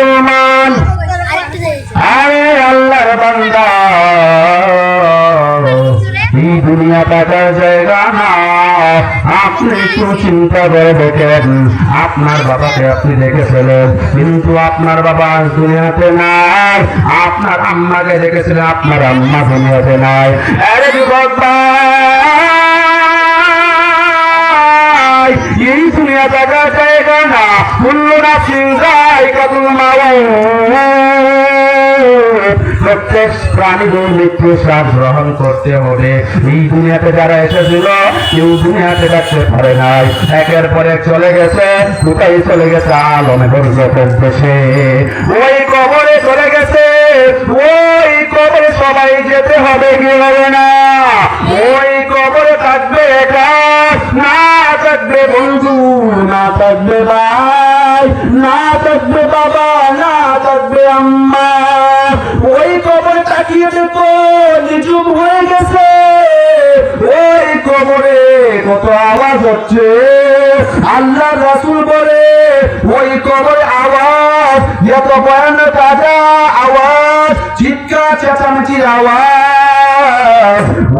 মুসলমান। আরে আল্লাহর বান্দা। এই দুনিয়া জায়গা না। আপনি একটু চিন্তা করে দেখেন। আপনার বাবাকে আপনি দেখেছিলেন কিন্তু আপনার বাবা দুনিয়াতে নাই। আপনার আম্মাকে দেখেছিলেন আপনার আম্মা দুনিয়াতে নাই। আরে ভাই এই দুনিয়া জায়গা প্রত্যেক প্রাণীদের মৃত্যু শ্বাস গ্রহণ করতে হবে। এই দুনিয়াতে যারা এসেছিল, কেউ দুনিয়াতে থাকতে পারে নাই। একের পর চলে গেছে কোথায় চলে গেছে আলমে বরজতের দেশে। ওই কবরে চলে গেছে, ওই কবরে সবাই যেতে হবে, কি হবে না? ওই কবরে থাকবে একা, না থাকবে বন্ধু, না থাকবে ভাই না থাকবে বাবা, না থাকবে আম্মা। ওই কবরে তাকিয়ে দেখো নিজুম হয়ে গেছে। ওই কবরে কত আওয়াজ হচ্ছে। আল্লাহ রাসুল বলে, ওই কবরে আওয়াজ এত ভয়ানক আওয়াজ, চিৎকার, চেঁচামেচির আওয়াজ।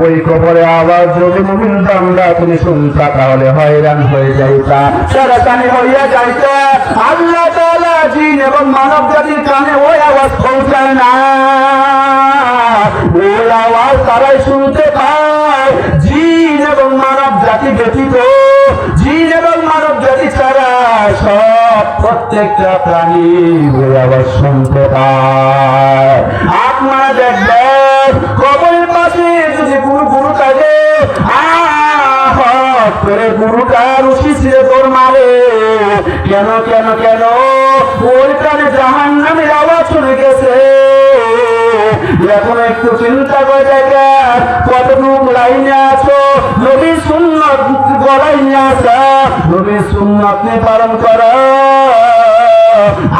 ওই কবরে আওয়াজ যদি মুমিন বান্দা তুমি শুনতা তাহলে হয়রান হয়ে যাইতা। সারা কানে হইয়া যাইতা, আল্লাহ তাআলা জিন এবং মানব জাতির কানে ওই আওয়াজ পৌঁছায় না। ওই আওয়াজ তারাই শুনতে পায়। জিন এবং মানব জাতি ব্যতীত, জিন এবং মানব জাতি ছাড়া সব প্রত্যেকটা প্রাণী ওই আওয়াজ শুনতে পায়। আপনারা দেখবেন কবরের গুরু থাকে আহ করে গুরুটা রুশি ছিঁড়ে তোর মারে। কেন কেন কেন? ওই প্রাণে জাহান নামের আওয়াজ শুনে গেছে। এখন একটু চিন্তা করে দেখেন কতটুক লাইনে আছো? নবী সুন্নত গলাই নিয়ে আসা। নবী সুন্নত পালন করো।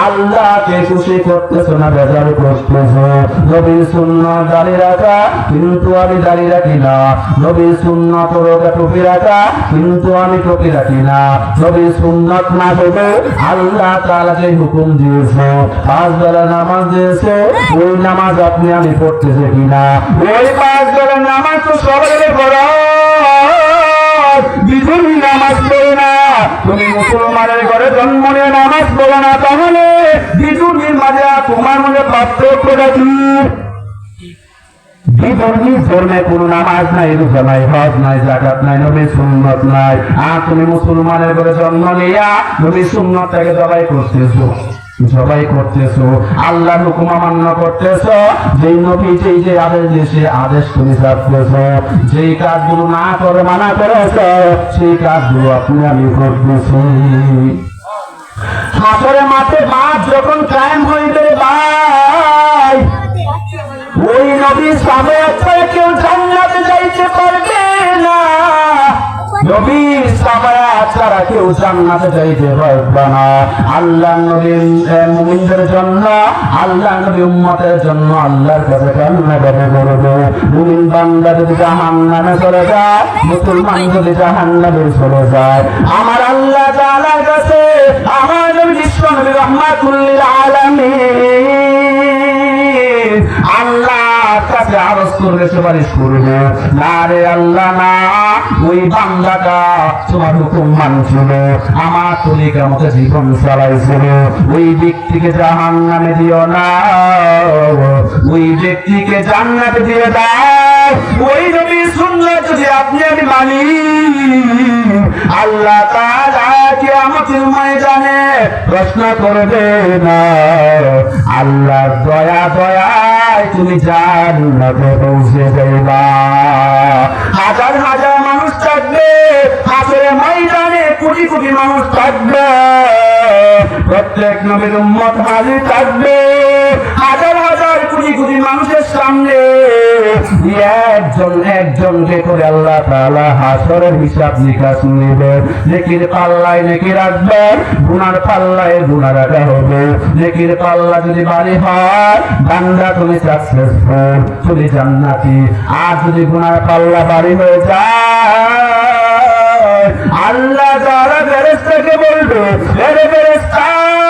আল্লাহকে খুশি করতেছো না বেজার করতেছো। নবীর সুন্নত দাঁড়িয়ে রাখা, কিন্তু আমি দাঁড়িয়ে রাখি না। নবীর সুন্নত রোগা টুপি রাখা, কিন্তু আমি টুপি রাখি না। নবীর সুন্নত না আল্লাহ যে হুকুম দিয়েছে, পাঁচ বেলা নামাজ দিয়েছে, ওই নামাজ আপনি আমি পড়তেছে কিনা? ওই পাঁচ বেলা নামাজ তো সবাই তুমি মুসলমানের ঘরে জন্ম নিয়ে নামাজ পড়ো না তাহলে বিধুনির মাঝে তোমার মধ্যে পাত্র কি? বিধর্মী ধর্মে কোনো নামাজ নাই, রোজা নাই, হজ নাই জাকাত নাই, নবী সুন্নত নাই। আর তুমি মুসলমানের ঘরে জন্ম নিয়া নবী সুন্নতটাকে জবাই করতেছো। সবাই করতেছো, আল্লাহর হুকুম অমান্য করতেছো, যেই নবী যেই যে আদেশ দিয়েছে, আদেশ তুমি ছাড়তেছ যেই কাজগুলো না করে মানা করেছ, সেই কাজগুলো আপনি আমি করতেছি। হাসরে মাঠে মাঠ যখন কায়েম হইবে, ভাই, ওই নবীর সামনে কেউ জান্নাতে যাইতে পারবে না। নবীর সামায়া ছাড়া কেউ জান্নাতে যাইতে পারবে না। আল্লাহ নবীর মুমিনদের জন্য, আল্লাহ নবী উম্মতের জন্য আল্লাহর কাছে কান্না করে করবে। মুমিন বান্দা যদি জাহান্নামে চলে যায়, মুসলমান যদি জাহান্নামে চলে যায়, আমার আল্লাহ তাআলার কাছে, আমার নবী বিশ্ব নবী রহমাতুল্লিল আলামিন আরজ করবে সুপারিশ করবে না রে আল্লাহ, না। ওই বান্দাটা তোমার হুকুম মানছিল। আমার জীবন চালাইছিল। ওই ব্যক্তিকে জাহান নামে দিও না। ওই ব্যক্তিকে দিয়ে দাও। ওই সুন্নাত যদি আপনি আমি মানি, আল্লাহ তাআলা কিয়ামতের ময়দানে প্রশ্ন করবে না। আল্লাহর দয়া। দয়ায় তুমি জান্নাতে পৌঁছে যাইবা হাজার হাজার মানুষ থাকবে হাসরে ময়দানে কোটি কোটি মানুষ থাকবে। প্রত্যেক নবীর উম্মত হাজির থাকবে। হাজার হাজার কোটি কোটি মানুষের সামনে একজন একজনকে করে আল্লাহ তাআলা হাসরের হিসাব নিকাশ নেবে নেকির পাল্লায় নেকি রাখবেন গুনার পাল্লায় গুনা রাখা হবে। নেকির পাল্লা যদি বাড়ি হয়, বান্দা তুমি সাকসেসফুল তুমি জান্নাতি। আর যদি গুনার পাল্লা বাড়ি হয়ে যায়, আল্লাহ তাআলা ফেরেশতাকে বলবে, এরে ফেরেশতা!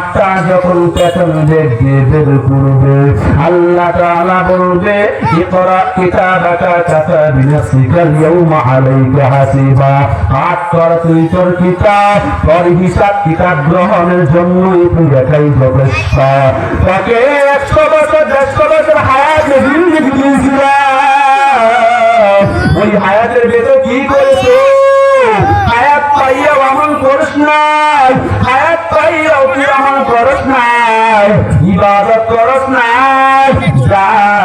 হাতটা যখন পেছন দিক দিয়ে বের করবে আল্লাহ তাআলা বলবে, ইকরা কিতাবাকা কাফা বিনাফসিকা আল-ইয়াওমা আলাইকা হাসিবা। পাঠ কর তুই তোর কিতাব তোর হিসাব কিতাব গ্রহণের জন্য তাকে একশো বছর বছর হায়াত ওই হায়াতের ভেতর কি করেছ? হায়াত পাইয়াও আমল করিস নাই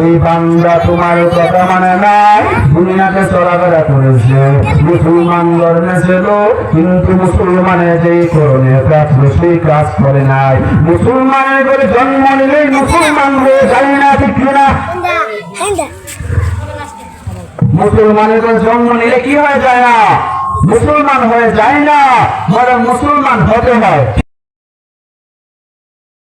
ওই বান্দা তোমার কথা মানে নাই। দুনিয়াতে চলাফেরা করেছে। মুসলমান ধর্মে ছিল কিন্তু মুসলমানের যে করণীয় কাজ সেই কাজ করে নাই। মুসলমানের করে জন্ম নিলেই মুসলমান হয়ে যায় না, ঠিক না? মুসলমানের করে জন্ম নিলে কি হয়ে যায় না? মুসলমান হয়ে যায় না, বরং মুসলমান হতে হয়।